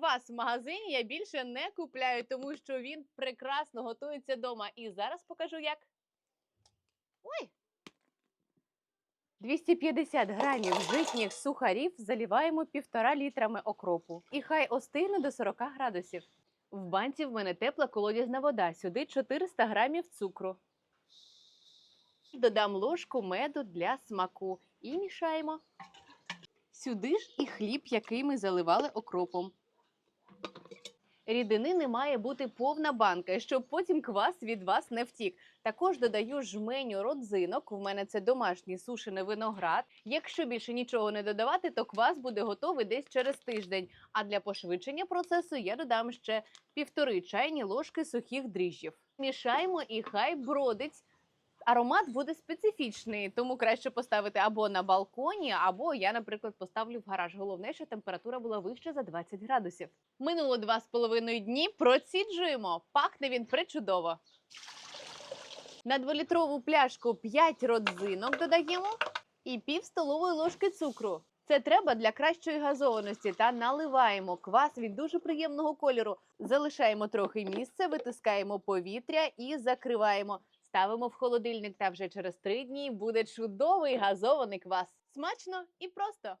квас в магазині я більше не купляю, тому що він прекрасно готується вдома. І зараз покажу як. Ой! 250 грамів житніх сухарів заливаємо півтора літрами окропу. І хай остигне до 40 градусів. В банці в мене тепла колодязна вода. Сюди 400 грамів цукру. Додам ложку меду для смаку і мішаємо. Сюди ж і хліб, який ми заливали окропом. Рідини має бути повна банка, щоб потім квас від вас не втік. Також додаю жменю родзинок. У мене це домашній сушений виноград. Якщо більше нічого не додавати, то квас буде готовий десь через тиждень. А для пошвидшення процесу я додам ще півтори чайні ложки сухих дріжджів. Мішаємо і хай бродить. Аромат буде специфічний, тому краще поставити або на балконі, або я, наприклад, поставлю в гараж. Головне, що температура була вища за 20 градусів. Минуло два з половиною дні. Проціджуємо. Пахне він причудово. На дволітрову пляшку 5 родзинок додаємо і пів столової ложки цукру. Це треба для кращої газованості та наливаємо квас від дуже приємного кольору. Залишаємо трохи місця, витискаємо повітря і закриваємо. Ставимо в холодильник та вже через три дні буде чудовий газований квас. Смачно і просто.